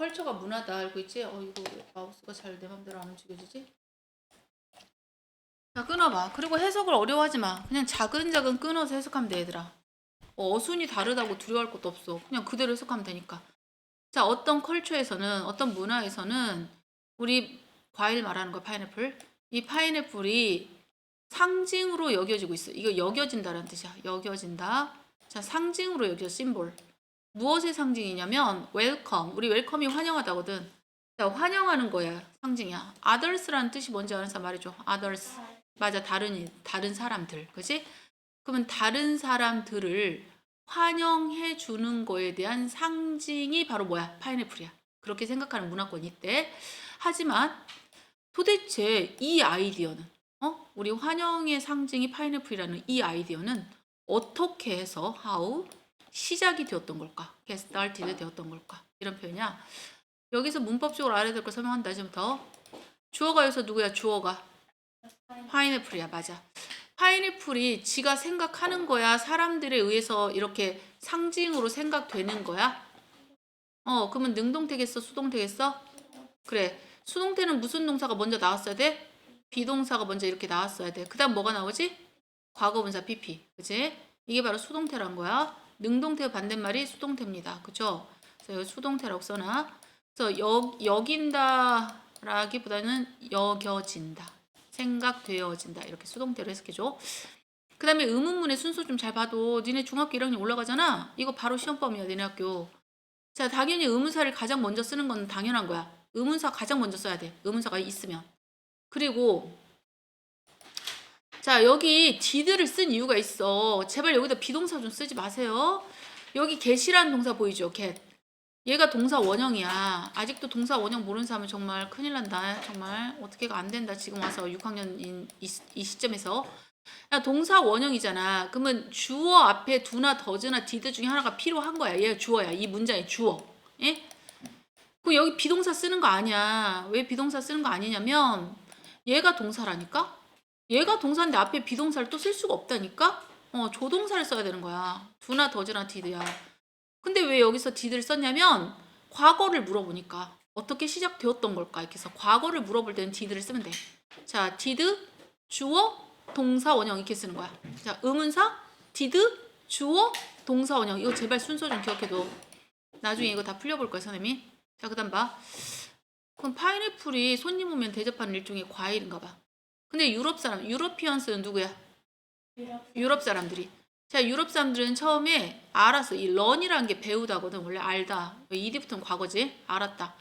컬처가 문화다 알고 있지? 어 이거 왜 마우스가 잘 내 맘대로 안 움직여지지? 자 끊어봐. 그리고 해석을 어려워하지 마. 그냥 자근자근 끊어서 해석하면 돼 얘들아. 어, 어순이 다르다고 두려워할 것도 없어. 그냥 그대로 해석하면 되니까. 자 어떤 컬처에서는 어떤 문화에서는 우리 과일 말하는 거 파인애플. 이 파인애플이 상징으로 여겨지고 있어. 이거 여겨진다라는 뜻이야. 여겨진다. 자 상징으로 여겨 심볼. 무엇의 상징이냐면 웰컴. 우리 웰컴이 환영하다거든. 자, 환영하는 거야. 상징이야. others라는 뜻이 뭔지 아는 사람 말해줘. others. 맞아. 다른 이- 다른 사람들. 그지? 그러면 다른 사람들을 환영해 주는 거에 대한 상징이 바로 뭐야? 파인애플이야. 그렇게 생각하는 문화권이 있대. 하지만 도대체 이 아이디어는 어? 우리 환영의 상징이 파인애플이라는 이 아이디어는 어떻게 해서 how 시작이 되었던 걸까? started 되었던 걸까? 이런 표현이야. 여기서 문법적으로 알아야 될 걸 설명한다. 지금부터 주어가 여기서 누구야? 주어가 파인애플이야. 맞아. 파인애플이 지가 생각하는 거야? 사람들에 의해서 이렇게 상징으로 생각되는 거야? 어, 그러면 능동태겠어? 수동태겠어? 그래. 수동태는 무슨 동사가 먼저 나왔어야 돼? 비동사가 먼저 이렇게 나왔어야 돼. 그 다음 뭐가 나오지? 과거분사 PP. 그지? 이게 바로 수동태란 거야. 능동태 반대말이 수동태입니다. 그죠? 그래서 수동태라고 써놔. 그래서 여, 여긴다라기보다는 여겨진다. 생각되어진다. 이렇게 수동태로 해석해줘. 그 다음에 의문문의 순서 좀 잘 봐도 니네 중학교 1학년 올라가잖아. 이거 바로 시험범위야. 니네 학교. 자, 당연히 의문사를 가장 먼저 쓰는 건 당연한 거야. 의문사 가장 먼저 써야 돼. 의문사가 있으면. 그리고 자, 여기 did를 쓴 이유가 있어. 제발 여기다 비동사 좀 쓰지 마세요. 여기 get이라는 동사 보이죠? get. 얘가 동사 원형이야. 아직도 동사 원형 모르는 사람은 정말 큰일 난다. 정말 어떻게가 안 된다. 지금 와서 6학년인 이, 시- 이 시점에서. 야, 동사 원형이잖아. 그러면 주어 앞에 두나 더즈나 did 중에 하나가 필요한 거야. 얘가 주어야. 이 문장의 주어. 예? 그 여기 비동사 쓰는 거 아니야. 왜 비동사 쓰는 거 아니냐면 얘가 동사라니까. 얘가 동사인데 앞에 비동사를 또 쓸 수가 없다니까. 어, 조동사를 써야 되는 거야. 두나 더즈나 did야. 근데 왜 여기서 did를 썼냐면 과거를 물어보니까 어떻게 시작되었던 걸까? 이렇게 해서 과거를 물어볼 때는 did를 쓰면 돼. 자, did 주어 동사 원형 이렇게 쓰는 거야. 자, 의문사 did 주어 동사 원형 이거 제발 순서 좀 기억해둬. 나중에 이거 다 풀려볼 거야, 선생님이. 자, 그 다음 봐. 그럼 파인애플이 손님 오면 대접하는 일종의 과일인가 봐. 근데 유럽 사람, 유러피언스는 누구야? 유럽 사람들이. 자, 유럽 사람들은 처음에 알았어. 이 런이라는 게 배우다거든. 원래 알다. 이디부터는 과거지. 알았다.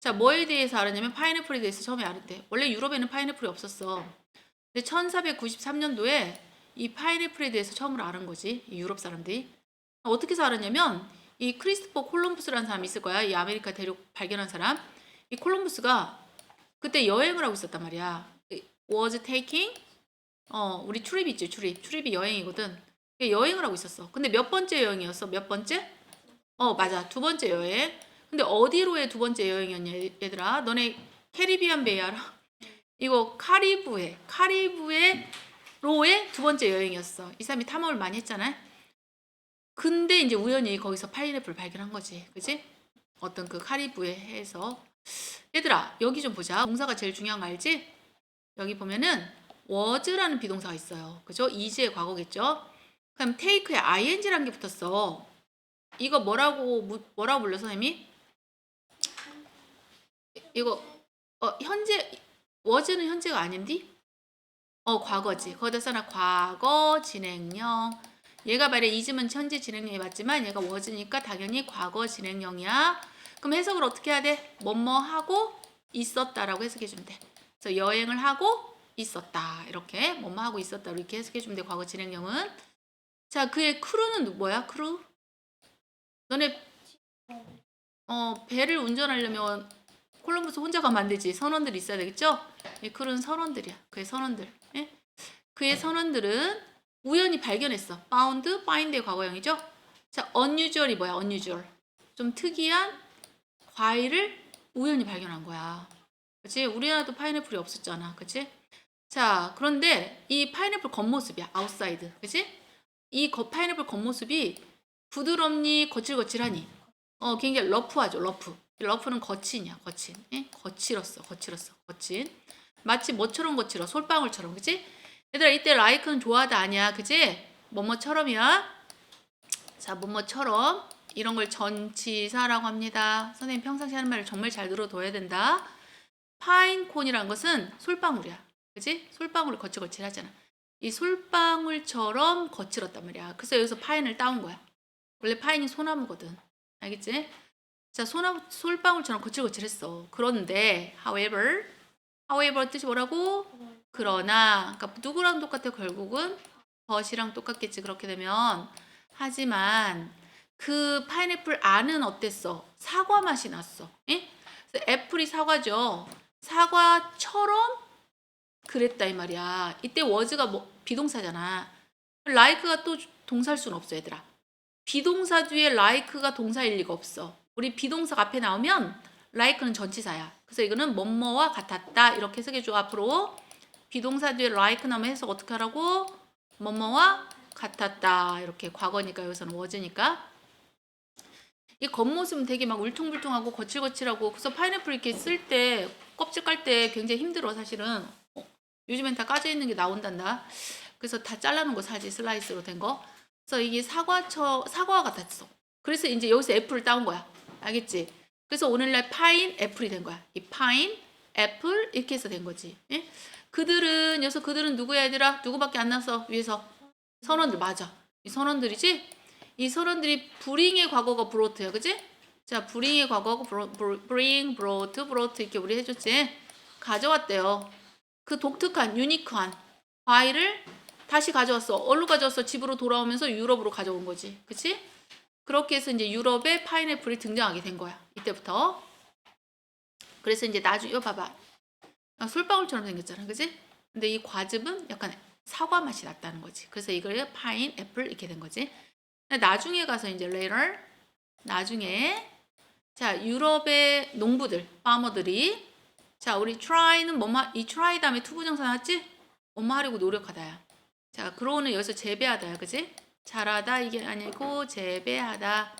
자, 뭐에 대해서 알았냐면 파인애플에 대해서 처음에 알았대. 원래 유럽에는 파인애플이 없었어. 근데 1493년도에 이 파인애플에 대해서 처음으로 알은 거지. 이 유럽 사람들이. 어떻게 해서 알았냐면 이 크리스토퍼 콜럼부스라는 사람이 있을 거야. 이 아메리카 대륙 발견한 사람. 이 콜럼부스가 그때 여행을 하고 있었단 말이야. Was taking 어, 우리 출입 있지, 출입. 출입이 여행이거든. 여행을 하고 있었어. 근데 몇 번째 여행이었어? 몇 번째? 어, 맞아. 두 번째 여행. 근데 어디로의 두 번째 여행이었냐, 얘들아? 너네 캐리비안 베이 알아? 이거 카리브해. 카리브해 로의 두 번째 여행이었어. 이 사람이 탐험을 많이 했잖아. 근데 이제 우연히 거기서 파인애플 발견한 거지. 그지? 어떤 그 카리브해 해서. 얘들아, 여기 좀 보자. 동사가 제일 중요한 거 알지? 여기 보면은 was라는 비동사가 있어요. 그죠? 이지의 과거겠죠? 그럼 take에 ing라는 게 붙었어. 이거 뭐라고 무- 뭐라고 불러 선생님이? 이거 어 현재 was는 현재가 아닌디? 어 과거지. 거기다 써놔 과거 진행형. 얘가 말해 is면 현재 진행형이 맞지만 얘가 was니까 당연히 과거 진행형이야. 그럼 해석을 어떻게 해야 돼? 뭐뭐 하고 있었다라고 해석해 주면 돼. 그래서 여행을 하고 있었다. 이렇게 뭐뭐 하고 있었다. 이렇게 해석해 주면 돼. 과거 진행형은. 자, 그의 크루는 누- 뭐야? 크루? 너네 어, 배를 운전하려면 콜럼버스 혼자 가면 안 되지. 선원들이 있어야 되겠죠? 이 크루는 선원들이야. 그의 선원들. 예? 그의 선원들은 우연히 발견했어. found, find의 과거형이죠? 자, unusual이 뭐야? unusual. 좀 특이한 과일을 우연히 발견한 거야. 그치? 우리나라도 파인애플이 없었잖아. 그치? 자, 그런데 이 파인애플 겉모습이야. 아웃사이드. 그치? 이 겉, 파인애플 겉모습이 부드럽니 거칠거칠하니 어 굉장히 러프하죠 러프 이 러프는 거친이야, 거친. 예? 거칠었어, 거칠었어, 거친. 마치 뭐처럼 거칠어, 솔방울처럼, 그치? 얘들아, 이때 like는 좋아하다 아니야, 그치? 뭐뭐처럼이야. 자, 뭐뭐처럼 이런 걸 전치사라고 합니다. 선생님 평상시 하는 말을 정말 잘 들어둬야 된다. 파인콘이란 것은 솔방울이야. 그치? 솔방울을 거칠거칠 하잖아. 이 솔방울처럼 거칠었단 말이야. 그래서 여기서 파인을 따온 거야. 원래 파인이 소나무거든. 알겠지? 자, 소나무, 솔방울처럼 거칠거칠했어. 그런데, however, however 뜻이 뭐라고? 그러나, 그러니까 누구랑 똑같아? 결국은 벗이랑 똑같겠지. 그렇게 되면. 하지만 그 파인애플 안은 어땠어? 사과 맛이 났어. 예? 애플이 사과죠. 사과처럼 그랬다 이 말이야. 이때 워즈가 뭐 비동사잖아. like가 또 동사일 수는 없어 얘들아. 비동사 뒤에 like가 동사일 리가 없어. 우리 비동사 앞에 나오면 like는 전치사야. 그래서 이거는 뭐뭐와 같았다 이렇게 해석해줘 앞으로. 비동사 뒤에 like 나오면 해석 어떻게 하라고? 뭐뭐와 같았다 이렇게 과거니까 여기서는 워즈니까. 이 겉모습은 되게 막 울퉁불퉁하고 거칠거칠하고 그래서 파인애플 이렇게 쓸 때 껍질 깔 때 굉장히 힘들어 사실은. 어, 요즘엔 다 까져 있는 게 나온단다. 그래서 다 잘라놓은 거 사지 슬라이스로 된 거. 그래서 이게 사과처 사과와 같았어. 그래서 이제 여기서 애플을 따온 거야. 알겠지? 그래서 오늘날 파인 애플이 된 거야. 이 파인 애플 이렇게 해서 된 거지. 예? 그들은 여기서 그들은 누구야 얘들아? 누구밖에 안 나서 위에서. 선원들 맞아. 이 선원들이지 이 선원들이 브링의 과거가 브로트야, 그지? 자, 브링의 과거가 브로, 브로, bring, brought, brought 이렇게 우리 해줬지? 가져왔대요. 그 독특한, 유니크한 과일을 다시 가져왔어. 어디로 가져왔어? 집으로 돌아오면서 유럽으로 가져온 거지, 그치? 그렇게 해서 이제 유럽에 파인애플이 등장하게 된 거야. 이때부터. 그래서 이제 나중에 이거 봐봐. 아, 솔방울처럼 생겼잖아, 그지? 근데 이 과즙은 약간 사과 맛이 났다는 거지. 그래서 이걸 파인 애플 이렇게 된 거지. 나중에 가서 이제 later 나중에 자 유럽의 농부들 파머들이 자 우리 try는 뭐마 이 try 다음에 투부정사 나왔지? 뭐뭐 하려고 노력하다야. 자 그로는 여기서 재배하다야, 그지? 잘하다 이게 아니고 재배하다.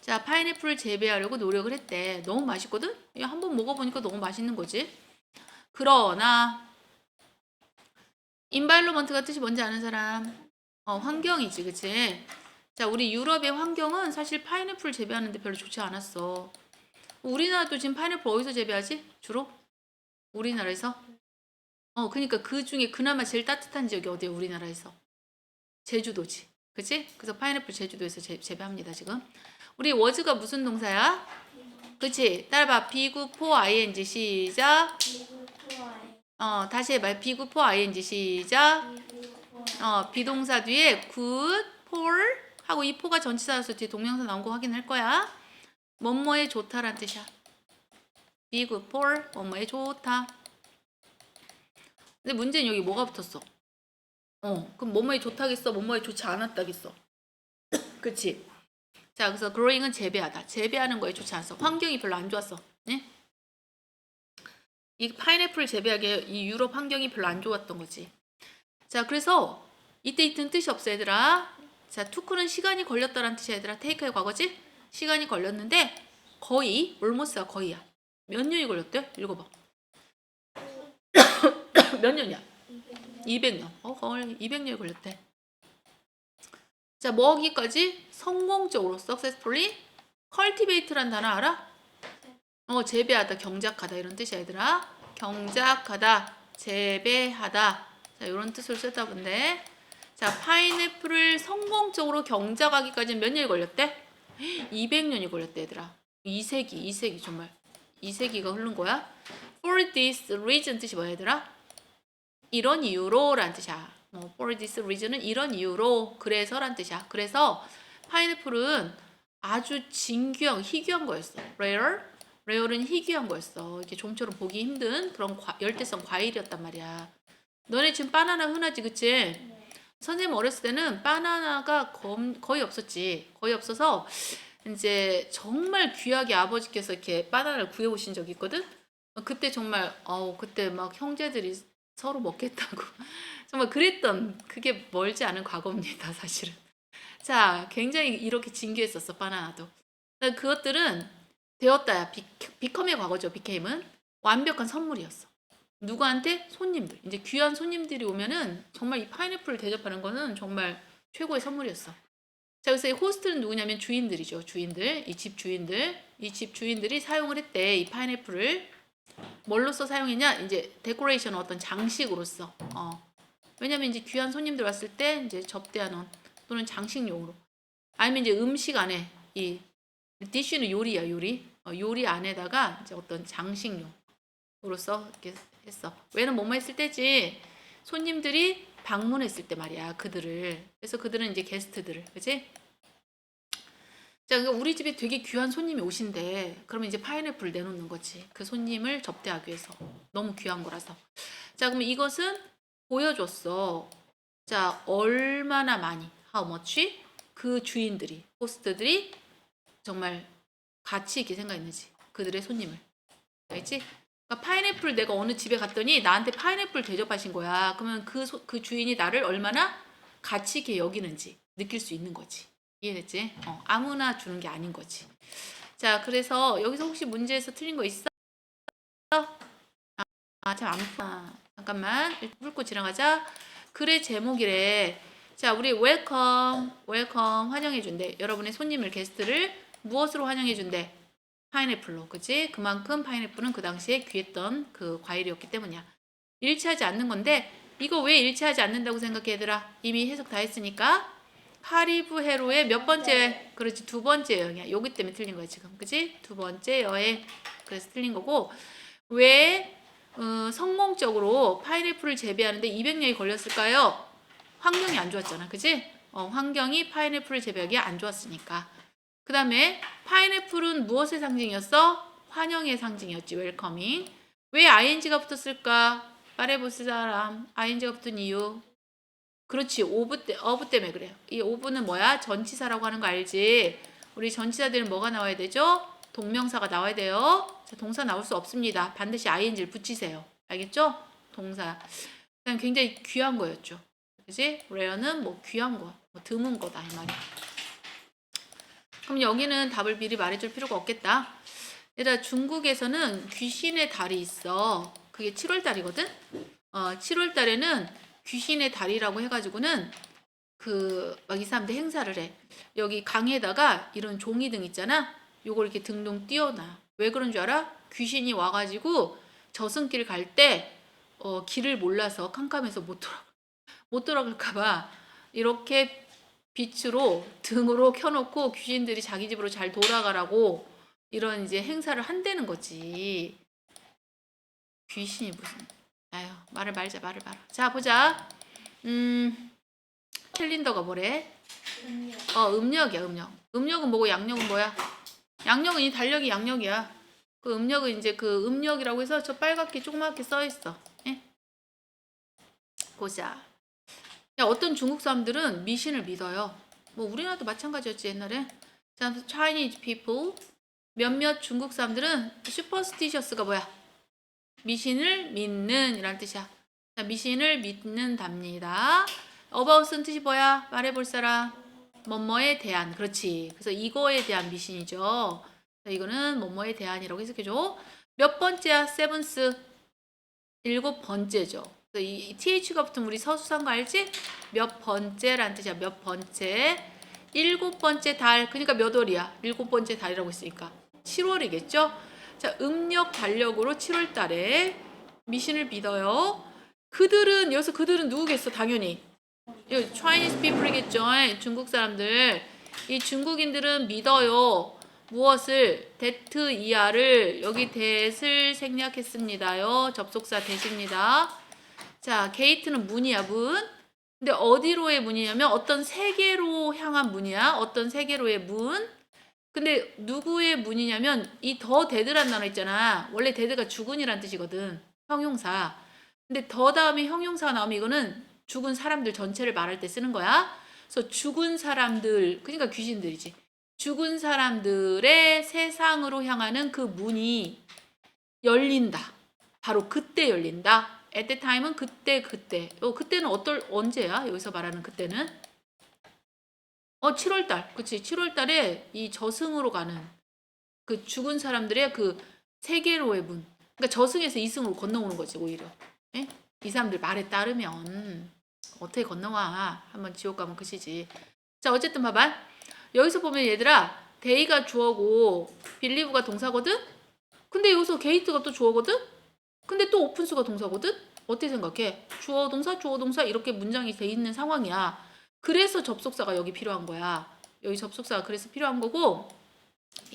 자 파인애플을 재배하려고 노력을 했대. 너무 맛있거든? 이거 한 번 먹어보니까 너무 맛있는 거지. 그러나 인바일로먼트가 뜻이 뭔지 아는 사람? 어, 환경이지, 그치? 자, 우리 유럽의 환경은 사실 파인애플 재배하는데 별로 좋지 않았어. 우리나라도 지금 파인애플 어디서 재배하지? 주로? 우리나라에서? 어, 그니까 그 중에 그나마 제일 따뜻한 지역이 어디야, 우리나라에서? 제주도지. 그치? 그래서 파인애플 제주도에서 재, 재배합니다, 지금. 우리 워즈가 무슨 동사야? 그치? 따라봐. 비구포 ing 시작. 어, 다시 해봐. 비구포 ing 시작. 어, 비동사 뒤에 good, for 하고 이 포가 전치사여서 뒤에 동명사 나온 거 확인할 거야. 뭐뭐에 좋다란 뜻이야. be good for 뭐뭐에 좋다. 근데 문제는 여기 뭐가 붙었어? 어, 그럼 뭐뭐에 좋다겠어? 뭐뭐에 좋지 않았다겠어? 그치? 자, 그래서 growing은 재배하다. 재배하는 거에 좋지 않았어. 환경이 별로 안 좋았어. 네? 이 파인애플 재배하기에 이 유럽 환경이 별로 안 좋았던 거지. 자, 그래서 이때 이때는 뜻이 없어, 얘들아. 자, 투크는 시간이 걸렸다라는 뜻이야, 얘들아. 테이크의 과거지? 시간이 걸렸는데 거의, 올모스가 거의야. 몇 년이 걸렸대? 읽어봐. 몇 년이야? 200년. 어, 거의 200년이 걸렸대. 자, 뭐하기까지 성공적으로 successfully cultivate란 단어 알아? 어, 재배하다, 경작하다 이런 뜻이야, 얘들아. 경작하다, 재배하다. 자, 이런 뜻을 쓰다 본데. 자, 파인애플을 성공적으로 경작하기까지 몇 년이 걸렸대? 200년이 걸렸대, 얘들아. 2세기, 2세기 정말. 2세기가 흐른 거야. For this reason 뜻이 뭐야, 얘들아? 이런 이유로란 뜻이야. 뭐, for this reason은 이런 이유로, 그래서란 뜻이야. 그래서 파인애플은 아주 진귀한, 희귀한 거였어. rare. rare는 희귀한 거였어. 이게 좀처럼 보기 힘든 그런 과- 열대성 과일이었단 말이야. 너네 지금 바나나 흔하지, 그치? 선생님 어렸을 때는 바나나가 검- 거의 없었지. 거의 없어서 이제 정말 귀하게 아버지께서 이렇게 바나나를 구해 오신 적이 있거든. 어, 그때 정말 어우 그때 막 형제들이 서로 먹겠다고 정말 그랬던 그게 멀지 않은 과거입니다, 사실은. 자, 굉장히 이렇게 진귀했었어 바나나도. 그것들은 되었다야 비, 비컴의 과거죠. 비케임은 완벽한 선물이었어. 누구한테? 손님들. 이제 귀한 손님들이 오면은 정말 이 파인애플을 대접하는 거는 정말 최고의 선물이었어. 자, 그래서 이 호스트는 누구냐면 주인들이죠. 주인들. 이 집 주인들. 이 집 주인들이 사용을 했대. 이 파인애플을. 뭘로써 사용했냐? 이제 데코레이션 어떤 장식으로서. 어. 왜냐면 이제 귀한 손님들 왔을 때 이제 접대하는 또는 장식용으로. 아니면 이제 음식 안에 이 디쉬는 요리야, 요리. 어, 요리 안에다가 이제 어떤 장식용으로서 이렇게 했어. 왜는 뭐뭐 했을 때지. 손님들이 방문했을 때 말이야, 그들을. 그래서 그들은 이제 게스트들을, 그지? 자, 그러니까 우리 집에 되게 귀한 손님이 오신대. 그러면 이제 파인애플 내놓는 거지. 그 손님을 접대하기 위해서. 너무 귀한 거라서. 자, 그러면 이것은 보여줬어. 자, 얼마나 많이, how much? 그 주인들이, 호스트들이 정말 가치 있게 생각했는지. 그들의 손님을. 알지? 그러니까 파인애플 내가 어느 집에 갔더니 나한테 파인애플 대접하신 거야. 그러면 그, 소- 그 주인이 나를 얼마나 가치 있게 여기는지 느낄 수 있는 거지. 이해됐지? 어, 아무나 주는 게 아닌 거지. 자, 그래서 여기서 혹시 문제에서 틀린 거 있어? 아, 참 안, 아, 잠깐만. 훑고 지나가자. 글의 제목이래. 자, 우리 웰컴, 웰컴 환영해 준대. 여러분의 손님을, 게스트를 무엇으로 환영해 준대? 파인애플로. 그치? 그만큼 파인애플은 그 당시에 귀했던 그 과일이었기 때문이야. 일치하지 않는 건데, 이거 왜 일치하지 않는다고 생각해, 얘들아? 이미 해석 다 했으니까. 카리브 해로의 몇 번째, 그렇지, 두 번째 여행이야. 여기 때문에 틀린 거야, 지금. 그치? 두 번째 여행. 그래서 틀린 거고. 왜 어, 성공적으로 파인애플을 재배하는데 200년이 걸렸을까요? 환경이 안 좋았잖아. 그지? 어, 환경이 파인애플을 재배하기에 안 좋았으니까. 그 다음에 파인애플은 무엇의 상징이었어? 환영의 상징이었지. 웰커밍. 왜 ing가 붙었을까? 말해볼 사람. ing가 붙은 이유. 그렇지. 오브 때, 어브 때문에 그래요. 이 오브는 뭐야? 전치사라고 하는 거 알지? 우리 전치사들은 뭐가 나와야 되죠? 동명사가 나와야 돼요. 자, 동사 나올 수 없습니다. 반드시 ing를 붙이세요. 알겠죠? 동사. 그냥 굉장히 귀한 거였죠. 그지? 레어는 뭐 귀한 거, 뭐 드문 거다 이 말이야. 그럼 여기는 답을 미리 말해줄 필요가 없겠다. 얘들아 중국에서는 귀신의 달이 있어. 그게 7월 달이거든. 어, 7월 달에는 귀신의 달이라고 해가지고는 그막 이 사람들 행사를 해. 여기 강에다가 이런 종이 등 있잖아. 요걸 이렇게 등등 띄워놔. 왜 그런 줄 알아? 귀신이 와가지고 저승길 갈 때 어, 길을 몰라서 캄캄해서 못 돌아 못 돌아갈까봐 이렇게 빛으로 등으로 켜놓고 귀신들이 자기 집으로 잘 돌아가라고 이런 이제 행사를 한다는 거지. 귀신이 무슨? 아유 말을 말자 말을 말아. 자 보자. 음 캘린더가 뭐래? 어 음력이야 음력. 음력은 뭐고 양력은 뭐야? 양력은 이 달력이 양력이야. 그 음력은 이제 그 음력이라고 해서 저 빨갛게 조그맣게 써 있어. 예? 보자. 야, 어떤 중국 사람들은 미신을 믿어요. 뭐 우리나라도 마찬가지였지 옛날에. 자, Chinese people 몇몇 중국 사람들은 슈퍼스티셔스가 뭐야? 미신을 믿는 이란 뜻이야. 자, 미신을 믿는답니다. about은 뜻이 뭐야? 말해볼 사람. 뭐뭐에 대한. 그렇지. 그래서 이거에 대한 미신이죠. 자, 이거는 뭐뭐에 대한이라고 해석해줘. 몇 번째야? 세븐스. 일곱 번째죠. 그래서 이 TH가 붙은 우리 서수상거 알지? 몇 번째란 뜻이야. 몇 번째. 일곱 번째 달. 그러니까 몇 월이야? 일곱 번째 달이라고 했으니까. 7월이겠죠? 자, 음력 달력으로 7월 달에 미신을 믿어요. 그들은 여기서 그들은 누구겠어? 당연히. 이 Chinese people이겠죠. 중국 사람들. 이 중국인들은 믿어요. 무엇을 데트 이하를 여기 대을 생략했습니다요. 접속사 대십니다. 자, 게이트는 문이야, 문. 근데 어디로의 문이냐면 어떤 세계로 향한 문이야. 어떤 세계로의 문. 근데 누구의 문이냐면 이 더 데드란 단어 있잖아. 원래 데드가 죽은이란 뜻이거든. 형용사. 근데 더 다음에 형용사가 나오면 이거는 죽은 사람들 전체를 말할 때 쓰는 거야. 그래서 죽은 사람들, 그러니까 귀신들이지. 죽은 사람들의 세상으로 향하는 그 문이 열린다. 바로 그때 열린다. At the time은 그때 그때. 어, 그때는 어떨 언제야? 여기서 말하는 그때는 어 7월 달. 그치 7월 달에 이 저승으로 가는 그 죽은 사람들의 그 세계로의 문. 그러니까 저승에서 이승으로 건너오는 거지 오히려. 예? 이 사람들 말에 따르면 어떻게 건너와? 한번 지옥 가면 끝이지. 자 어쨌든 봐봐. 여기서 보면 얘들아 데이가 주어고 빌리브가 동사거든. 근데 여기서 게이트가 또 주어거든. 근데 또 오픈스가 동사거든. 어떻게 생각해? 주어 동사 주어 동사 이렇게 문장이 돼 있는 상황이야. 그래서 접속사가 여기 필요한 거야. 여기 접속사가 그래서 필요한 거고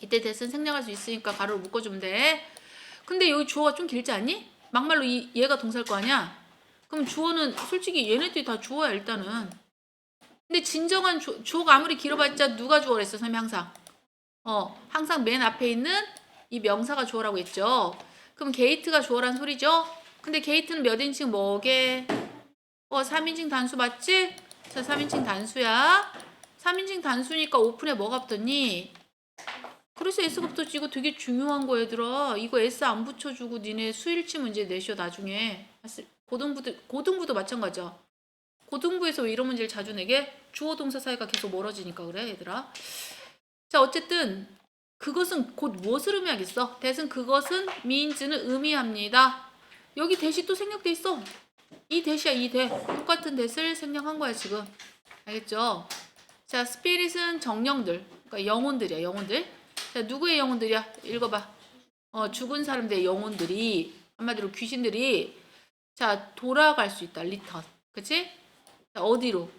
이때 대신 생략할 수 있으니까 가로로 묶어주면 돼. 근데 여기 주어가 좀 길지 않니? 막말로 이, 얘가 동사일 거 아니야? 그럼 주어는 솔직히 얘네들이 다 주어야 일단은. 근데 진정한 주, 주어가 아무리 길어봤자 누가 주어랬어 선생님 항상. 어 항상 맨 앞에 있는 이 명사가 주어라고 했죠. 그럼 게이트가 주어란 소리죠. 근데 게이트는 몇 인칭 뭐게? 어 3인칭 단수 맞지? 자 3인칭 단수야. 3인칭 단수니까 오픈에 뭐가 붙었니? 그래서 S가 붙었지. 이거 되게 중요한 거 얘들아. 이거 S 안 붙여주고 니네 수일치 문제 내셔 나중에. 고등부도 고등부도 마찬가지야. 고등부에서 왜 이런 문제를 자주 내게? 주어 동사 사이가 계속 멀어지니까 그래 얘들아. 자 어쨌든 그것은 곧 무엇을 의미하겠어? 대신 그것은 means는 의미합니다. 여기 대시 또 생략돼 있어. 이 대시야 이 대. 똑같은 대를 생략한 거야 지금. 알겠죠? 자 스피릿은 정령들. 그러니까 영혼들이야 영혼들. 자 누구의 영혼들이야? 읽어봐. 어 죽은 사람들의 영혼들이 한마디로 귀신들이 자 돌아갈 수 있다. 리턴. 그치? 자, 어디로?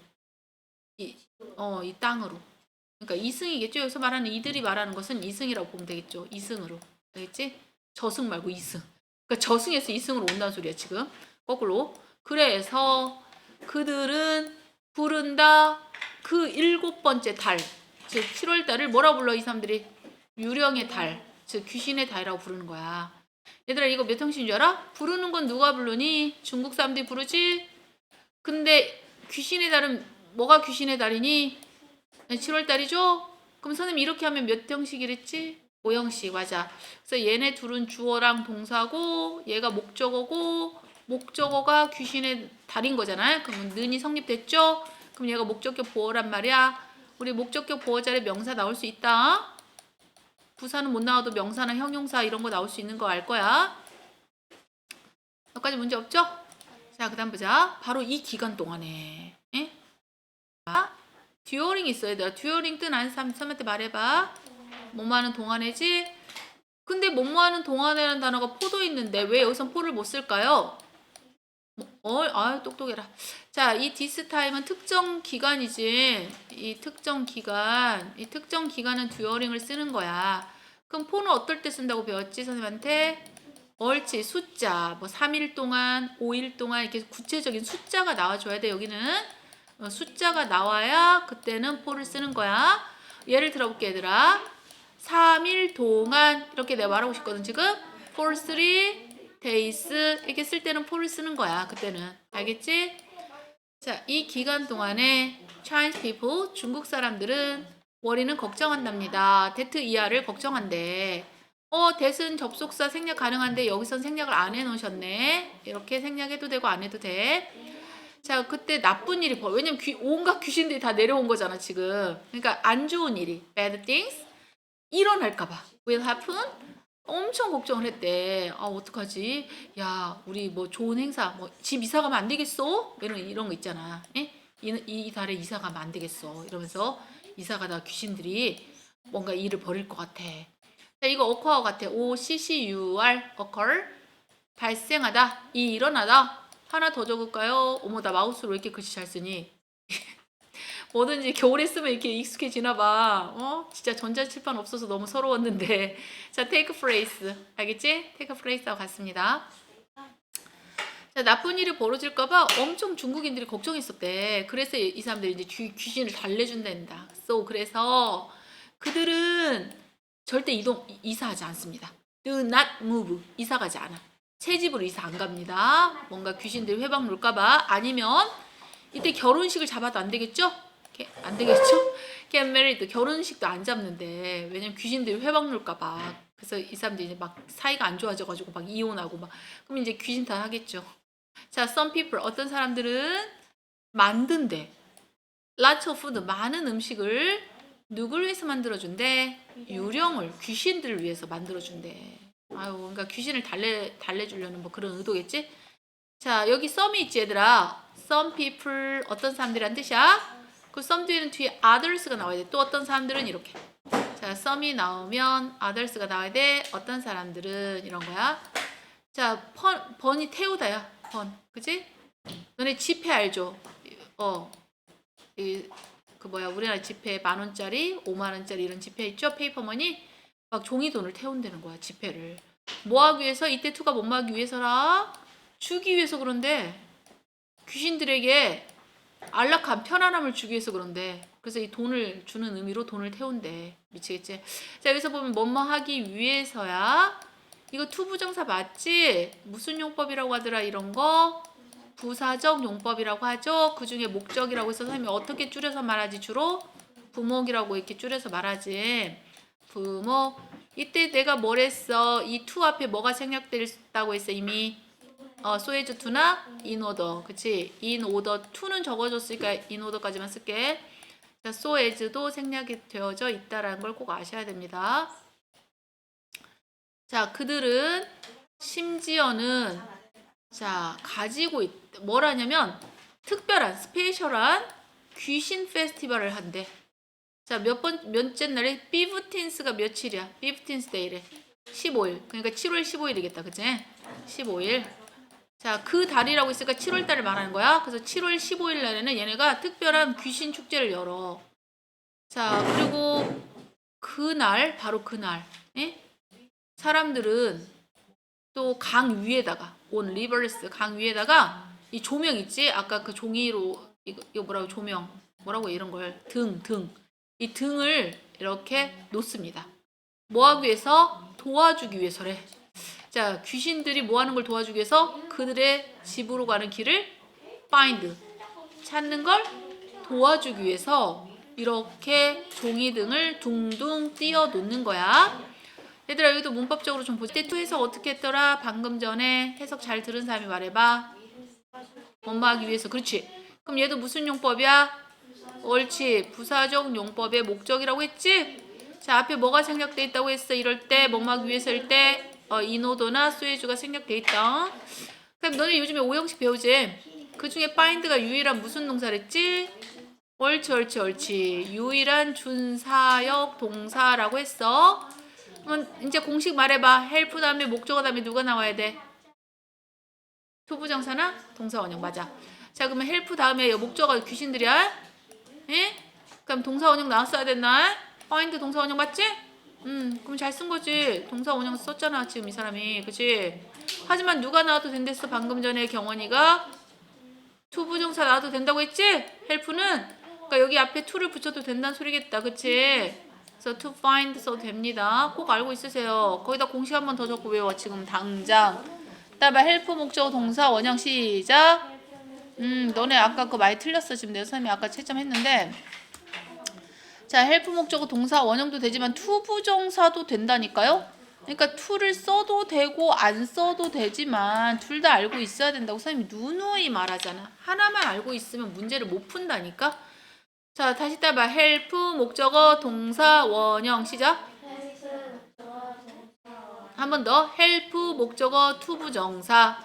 이, 어, 이 땅으로. 그러니까 이승이겠죠. 여기서 말하는 이들이 말하는 것은 이승이라고 보면 되겠죠. 이승으로. 알겠지? 저승 말고 이승. 그러니까 저승에서 이승으로 온다는 소리야, 지금. 거꾸로. 그래서 그들은 부른다 그 일곱 번째 달. 즉 7월 달을 뭐라 불러 이 사람들이? 유령의 달. 즉 귀신의 달이라고 부르는 거야. 얘들아 이거 몇 형식인 줄 알아? 부르는 건 누가 부르니? 중국 사람들이 부르지? 근데 귀신의 달은 뭐가 귀신의 달이니? 7월 달이죠? 그럼 선생님 이렇게 하면 몇 형식이랬지? 5형식 맞아. 그래서 얘네 둘은 주어랑 동사고 얘가 목적어고 목적어가 귀신의 달인 거잖아요. 그러면 는이 성립됐죠? 그럼 얘가 목적격 보어란 말이야. 우리 목적격 보어 자리에 명사 나올 수 있다. 부사는 못 나와도 명사나 형용사 이런 거 나올 수 있는 거 알 거야. 여기까지 문제 없죠? 자, 그 다음 보자. 바로 이 기간 동안에. 에? 자, 듀어링 있어요. 내가 듀어링 뜬 아는 사람한테 말해봐. 뭐뭐 하는 동안에지? 근데 뭐뭐 하는 동안에라는 단어가 포도 있는데 왜 여기선 포를 못 쓸까요? 어, 아유, 똑똑해라. 자, 이 디스 타임은 특정 기간이지. 이 특정 기간. 이 특정 기간은 듀어링을 쓰는 거야. 그럼 포는 어떨 때 쓴다고 배웠지, 선생님한테? 옳지 숫자 뭐 3일 동안 5일 동안 이렇게 구체적인 숫자가 나와줘야 돼 여기는 어, 숫자가 나와야 그때는 포를 쓰는 거야 예를 들어볼게 얘들아 3일 동안 이렇게 내가 말하고 싶거든 지금 for 3 days 이렇게 쓸 때는 포를 쓰는 거야 그때는 알겠지? 자 이 기간 동안에 Chinese people 중국 사람들은 월이는 걱정한답니다 데트 이하를 걱정한대 어, 대은 접속사 생략 가능한데 여기선 생략을 안 해놓으셨네. 이렇게 생략해도 되고 안 해도 돼. 자, 그때 나쁜 일이 벌. 왜냐면 귀, 온갖 귀신들이 다 내려온 거잖아 지금. 그러니까 안 좋은 일이 bad things 일어날까봐 will happen. 엄청 걱정을 했대. 아 어떡하지? 야 우리 뭐 좋은 행사 뭐 집 이사 가면 안 되겠어? 이런 이런 거 있잖아. 예? 이, 이 달에 이사 가면 안 되겠어. 이러면서 이사 가다 귀신들이 뭔가 일을 벌일 것 같아. 자, 이거 occur 같아. O C C U R occur 발생하다. 이 일어나다. 하나 더 적을까요? 어머 나 마우스로 왜 이렇게 글씨 잘 쓰니? 뭐든지 겨울에 쓰면 이렇게 익숙해지나 봐. 어? 진짜 전자칠판 없어서 너무 서러웠는데. 자, take phrase. 알겠지? take phrase하고 같습니다. 자, 나쁜 일이 벌어질까봐 엄청 중국인들이 걱정했었대. 그래서 이 사람들이 이제 귀, 귀신을 달래준단다. So, 그래서 그들은 절대 이동 이- 이사하지 않습니다. Do not move 이사 가지 않아. 새 집으로 이사 안 갑니다. 뭔가 귀신들이 회방 놀까봐 아니면 이때 결혼식을 잡아도 안 되겠죠? 안 되겠죠? Get married 결혼식도 안 잡는데 왜냐면 귀신들이 회방 놀까봐 그래서 이 사람들이 이제 막 사이가 안 좋아져가지고 막 이혼하고 막 그럼 이제 귀신 다 하겠죠. 자, some people 어떤 사람들은 만든대. lots of food 많은 음식을 누굴 위해서 만들어준대? 유령을 귀신들을 위해서 만들어준대. 아유, 그러니까 귀신을 달래 달래주려는 뭐 그런 의도겠지? 자, 여기 썸이 있지 얘들아. Some people 어떤 사람들이란 뜻이야? 그 some 뒤에는 뒤에 others가 나와야 돼. 또 어떤 사람들은 이렇게. 자, some이 나오면 others가 나와야 돼. 어떤 사람들은 이런 거야. 자, 번, 번이 태우다야. 번. 그지? 너네 지폐 알죠? 어. 이, 그 뭐야 우리나라 지폐 만 원짜리, 오만 원짜리 이런 지폐 있죠? 페이퍼머니 막 종이 돈을 태운다는 거야 지폐를. 뭐 하기 위해서? 이때 투가 뭐 하기 위해서라? 주기 위해서 그런데 귀신들에게 안락한 편안함을 주기 위해서 그런데 그래서 이 돈을 주는 의미로 돈을 태운대 미치겠지? 자 여기서 보면 뭐뭐 하기 위해서야 이거 투부정사 맞지? 무슨 용법이라고 하더라 이런 거? 부사적 용법이라고 하죠. 그 중에 목적이라고 해서 선생님이 어떻게 줄여서 말하지 주로? 부목이라고 이렇게 줄여서 말하지. 부목. 이때 내가 뭘 했어? 이 투 앞에 뭐가 생략됐다고 했어 이미? 어, 소에즈 투나 인오더. 그치? 인오더 투는 적어줬으니까 인오더까지만 쓸게. 자, 소에즈도 생략이 되어져 있다라는 걸 꼭 아셔야 됩니다. 자, 그들은 심지어는 자, 가지고 있, 뭘 하냐면 특별한 스페셜한 귀신 페스티벌을 한대. 자, 몇 번, 몇째 날에 비프틴스가 며칠이야? 비프틴스 데이래. 15일. 그러니까 7월 15일이겠다. 그치? 15일. 자, 그 달이라고 있으니까 7월 달을 말하는 거야. 그래서 7월 15일 날에는 얘네가 특별한 귀신 축제를 열어. 자, 그리고 그날, 바로 그날, 예? 사람들은 또 강 위에다가 온 리버스 강 위에다가 이 조명 있지 아까 그 종이로 이거, 이거 뭐라고 조명 뭐라고 이런 걸 등 등 이 등을 이렇게 놓습니다 뭐 하기 위해서 도와주기 위해서래 자 귀신들이 뭐 하는 걸 도와주기 위해서 그들의 집으로 가는 길을 find 찾는 걸 도와주기 위해서 이렇게 종이 등을 둥둥 띄어 놓는 거야 얘들아 여기도 문법적으로 좀 보자. 때투에서 어떻게 했더라? 방금 전에 해석 잘 들은 사람이 말해봐. 엄마하기 위해서. 그렇지. 그럼 얘도 무슨 용법이야? 옳지. 부사적 용법의 목적이라고 했지? 자 앞에 뭐가 생략돼 있다고 했어? 이럴 때 뭐하기 위해서일 때 어, 이노도나 수혜주가 생략돼 있다. 그럼 너네 요즘에 오형식 배우지? 그 중에 find가 유일한 무슨 동사랬지? 옳지 옳지 옳지. 유일한 준사역 동사라고 했어. 그럼 이제 공식 말해봐. 헬프 다음에 목적어 다음에 누가 나와야 돼? 투부정사나 동사 원형 맞아. 자 그러면 헬프 다음에 목적어 귀신들이야? 예? 그럼 동사 원형 나왔어야 됐나? find 동사 원형 맞지? 음 그럼 잘 쓴 거지. 동사 원형 썼잖아 지금 이 사람이 그치? 하지만 누가 나와도 된댔어 방금 전에 경원이가 투부정사 나와도 된다고 했지? 헬프는 그러니까 여기 앞에 to를 붙여도 된다는 소리겠다 그치? 그래서 to find 써도 됩니다. 꼭 알고 있으세요. 거기다 공식 한 번 더 적고 외워 지금 당장. 그다음에 help 목적어 동사 원형 시작. 음, 너네 아까 그거 많이 틀렸어. 지금 내 선생님이 아까 채점했는데. 자, help 목적어 동사 원형도 되지만 to 부정사도 된다니까요. 그러니까 to를 써도 되고 안 써도 되지만 둘 다 알고 있어야 된다고 선생님이 누누이 말하잖아. 하나만 알고 있으면 문제를 못 푼다니까. 자, 다시 따봐. help 목적어 동사 원형 시작. 한 번 더. help 목적어 투부정사.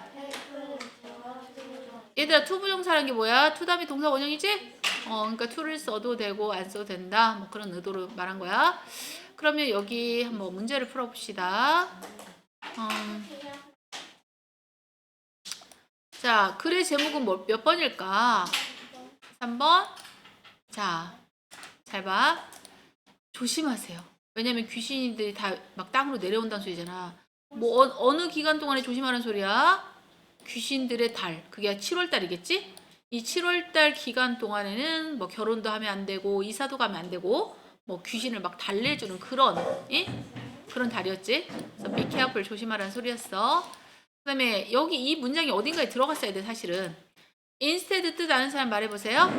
얘들아 투부정사라는 게 뭐야? 투 다음에 동사 원형이지? 어, 그러니까 to를 써도 되고 안 써도 된다. 뭐 그런 의도로 말한 거야. 그러면 여기 한번 문제를 풀어봅시다. 음, 자, 글의 제목은 뭐, 몇 번일까? 3번. 자, 잘 봐. 조심하세요. 왜냐면 귀신들이 다 막 땅으로 내려온다는 소리잖아. 뭐 어, 느 기간 동안에 조심하라는 소리야? 귀신들의 달. 그게 7월 달이겠지? 이 7월 달 기간 동안에는 뭐 결혼도 하면 안 되고 이사도 가면 안 되고 뭐 귀신을 막 달래주는 그런 예? 그런 달이었지. 그래서 careful 조심하라는 소리였어. 그다음에 여기 이 문장이 어딘가에 들어갔어야 돼 사실은. instead 뜻 아는 사람 말해보세요.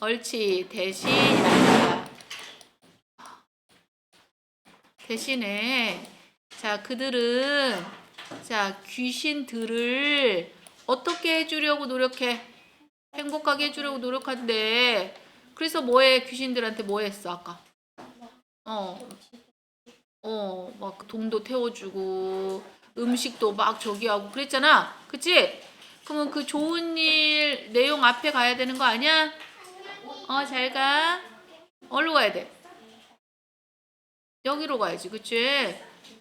옳지 대신이랍니다. 대신에 자 그들은 자 귀신들을 어떻게 해주려고 노력해 행복하게 해주려고 노력한데 그래서 뭐해 귀신들한테 뭐 했어 아까 어, 어, 막 동도 태워주고 음식도 막 저기 하고 그랬잖아. 그치? 그러면 그 좋은 일 내용 앞에 가야 되는 거 아니야? 어, 잘 가. 어디로 가야 돼? 여기로 가야지. 그치?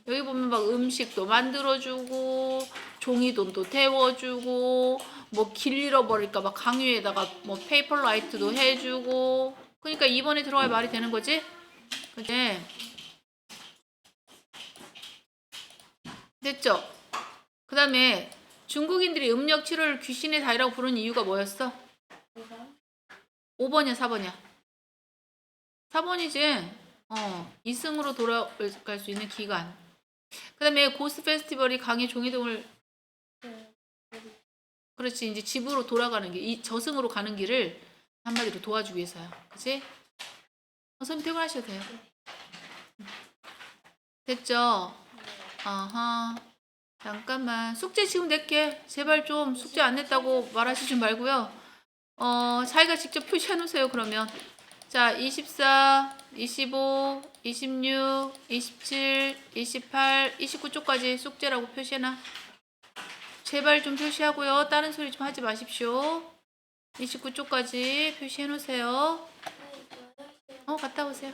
여기 보면 막 음식도 만들어주고 종이돈도 태워주고 뭐 길 잃어버릴까 봐 강유에다가 뭐 페이퍼 라이트도 해주고 그러니까 이번에 들어갈 말이 되는 거지? 그치? 됐죠? 그 다음에 중국인들이 음력 7월 귀신의 달이라고 부르는 이유가 뭐였어? 5번이야 4번이야 4번이지 어 이승으로 돌아갈 수 있는 기간 그 다음에 고스 페스티벌이 강의 종이동을 그렇지 이제 집으로 돌아가는 길, 이 저승으로 가는 길을 한마디로 도와주기 위해서야 그치? 어, 선생님 퇴근하셔도 돼요 됐죠? 아하. 잠깐만. 숙제 지금 낼게. 제발 좀 숙제 안 냈다고 말하시지 말고요. 어, 자기가 직접 표시해 놓으세요, 그러면. 자, 24, 25, 26, 27, 28, 29쪽까지 숙제라고 표시해놔. 제발 좀 표시하고요. 다른 소리 좀 하지 마십시오. 29쪽까지 표시해 놓으세요. 어, 갔다 오세요.